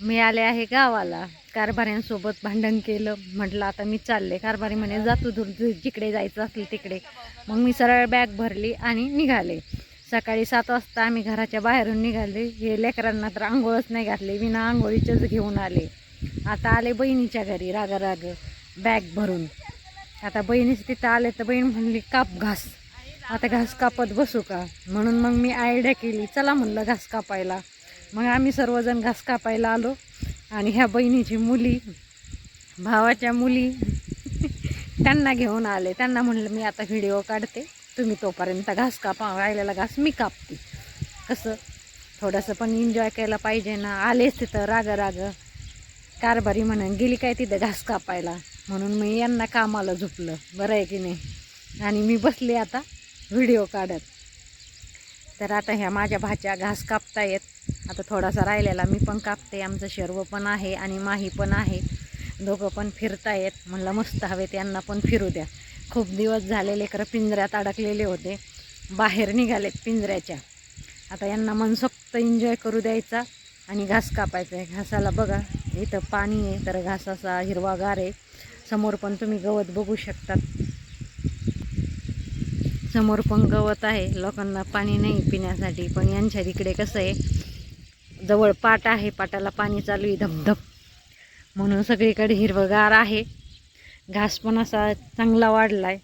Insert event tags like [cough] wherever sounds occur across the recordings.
मी आले आहे गावाला. कारभाऱ्यांसोबत भांडण केलं. म्हटलं आता मी चालले. कारभारी म्हणे जातो दूर दूर जिकडे जायचं असेल तिकडे. मग मी सरळ बॅग भरली आणि निघाले. सकाळी सात वाजता आम्ही घराच्या बाहेरून निघाले. हे लेकरांना तर आंघोळच नाही घातले. विना आंघोळीचेच घेऊन आले. आता आले बहिणीच्या घरी रागा राग बॅग भरून. आता बहिणीच तिथं आले तर बहीण म्हणली काप घास. आता घास कापत बसू का? म्हणून मग मी आयडिया केली चला म्हणलं घास कापायला. मग आम्ही सर्वजण घास कापायला आलो. आणि ह्या बहिणीची मुली भावाच्या मुली त्यांना घेऊन आले. त्यांना म्हणलं मी आता व्हिडिओ काढते. तुम्ही तोपर्यंत घास कापा. राहिलेला घास मी कापते. कसं? थोडंसं पण एन्जॉय केला पाहिजे ना. आलेच तिथं राग राग कारभारी म्हणून गेली काय तिथं घास कापायला? म्हणून मी यांना कामाला झोपलं. बरं आहे की नाही? आणि मी बसले आता व्हिडिओ काढत. तर आता ह्या माझ्या भाच्या घास कापतायत. आता थोडासा राहिलेला. मी पण कापते. आमचं शर्व पण आहे आणि माही पण आहे. दोघं पण फिरतायत. म्हणलं मस्त हवे यांना पण फिरू द्या. खूप दिवस झाले लेकरं पिंजऱ्यात अडकलेले होते. बाहेर निघालेत पिंजऱ्याच्या. आता यांना मनसोक्त एन्जॉय करू द्यायचा आणि घास कापायचा आहे घासाला बघा इथं पाणी आहे तर घासाचा हिरवागार आहे. समोर पण तुम्ही गवत बघू शकतात. समोर पण गवत आहे. लोकांना पाणी नाही पिण्यासाठी पण यांच्या तिकडे कसं आहे जवळ पाट आहे पाटाला पाणी चालू आहे धबधब. म्हणून सगळीकडे हिरवगार आहे. घास पण असा चांगला वाढला आहे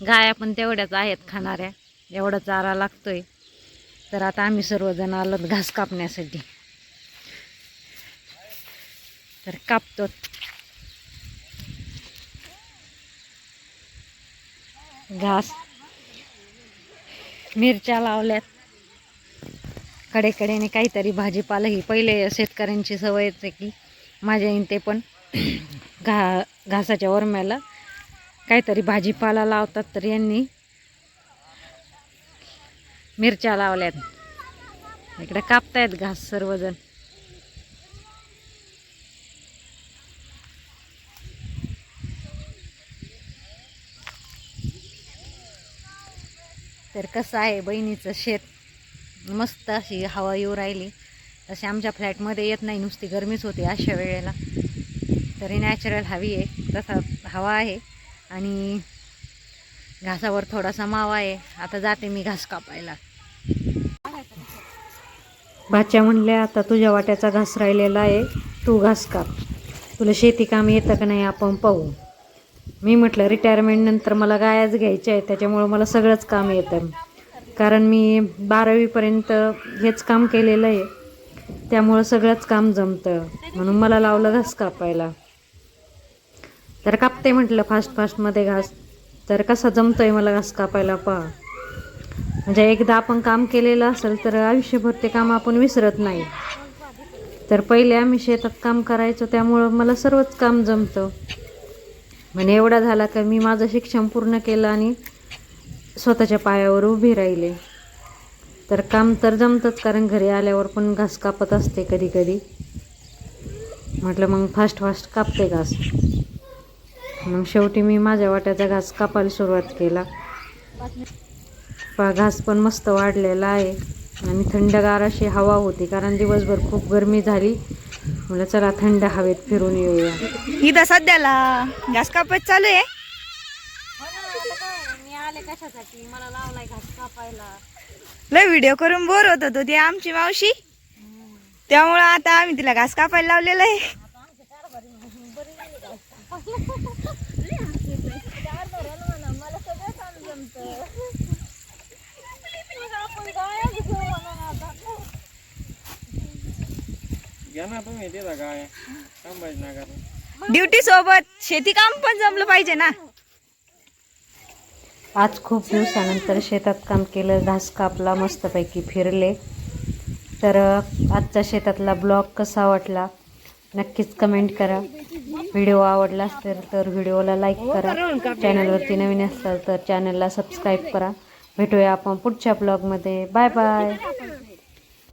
गाया पण तेवढ्याच आहेत खाणाऱ्या. एवढा चारा लागतोय. तर आता आम्ही सर्वजण आलो घास कापण्यासाठी. तर कापतो. घास. मिरच्या लावल्यात. कडेकडेने काहीतरी भाजीपाला ही पहिले शेतकऱ्यांची सवयच आहे की माझ्या इन ते पण [clears throat] घा घासाच्या वरम्याला काहीतरी भाजीपाला लावतात तर यांनी मिरच्या लावल्यात. इकडे कापतायत घास सर्वजण. तर कसं आहे बहिणीचं शेत? मस्त अशी हवा येऊ राहिली. तशी आमच्या फ्लॅटमध्ये येत नाही नुसती गरमीच होती अशा वेळेला. तरी नॅचरल हवी आहे तसा हवा आहे. आणि घासावर थोडासा मावा आहे. आता जाते मी घास कापायला. भाच्या म्हणल्या आता तुझ्या वाट्याचा घास राहिलेला आहे तू घास काप. तुला शेती काम येतं का नाही आपण पाहू. मी म्हटलं रिटायरमेंट नंतर मला गायाच घ्यायच्या आहे त्याच्यामुळं मला सगळंच काम येतं. कारण मी बारावीपर्यंत हेच काम केलेलं आहे. त्यामुळं सगळंच काम जमतं. म्हणून मला लावलं घास कापायला. तर कापते म्हटलं फास्ट फास्टमध्ये घास. तर कसा आहे मला घास कापायला पहा. म्हणजे एकदा आपण काम केलेलं असेल तर आयुष्यभर ते काम आपण विसरत नाही. तर पहिले आम्ही शेतात काम करायचो त्यामुळं मला सर्वच काम जमतं. म्हणजे एवढा झाला का मी माझं शिक्षण पूर्ण केलं आणि स्वतःच्या पायावर उभी राहिले. तर काम तर जमतंच कारण घरी आल्यावर पण घास कापत असते कधी कधी म्हटलं मग फास्ट फास्ट कापते घास. मग शेवटी मी माझ्या वाट्याचा घास कापायला सुरुवात केला. पा घास पण मस्त वाढलेला आहे. आणि थंडगार अशी हवा होती कारण दिवसभर खूप गरमी झाली. म्हटलं चला थंड हवेत फिरून येऊया. इथं सध्याला घास कापत चालू आहे. आले कशासाठी? मला लावलाय घास कापायला. लय व्हिडिओ करून बोर होत होतो ती आमची मावशी. त्यामुळं आता आम्ही तिला घास कापायला लावलेला आहे. ड्युटी सोबत शेती काम पण जमलं पाहिजे ना. आज खूप दिवसानंतर शेतात काम केलं घास कापला मस्तपैकी फिरले. तर आजचा शेतातला ब्लॉग कसा वाटला? नक्कीच कमेंट करा. व्हिडिओ आवडला असेल तर व्हिडिओला लाईक करा. चॅनलवरती नवीन असाल तर चॅनलला सबस्क्राईब करा. भेटूया आपण पुढच्या ब्लॉगमध्ये. Bye bye.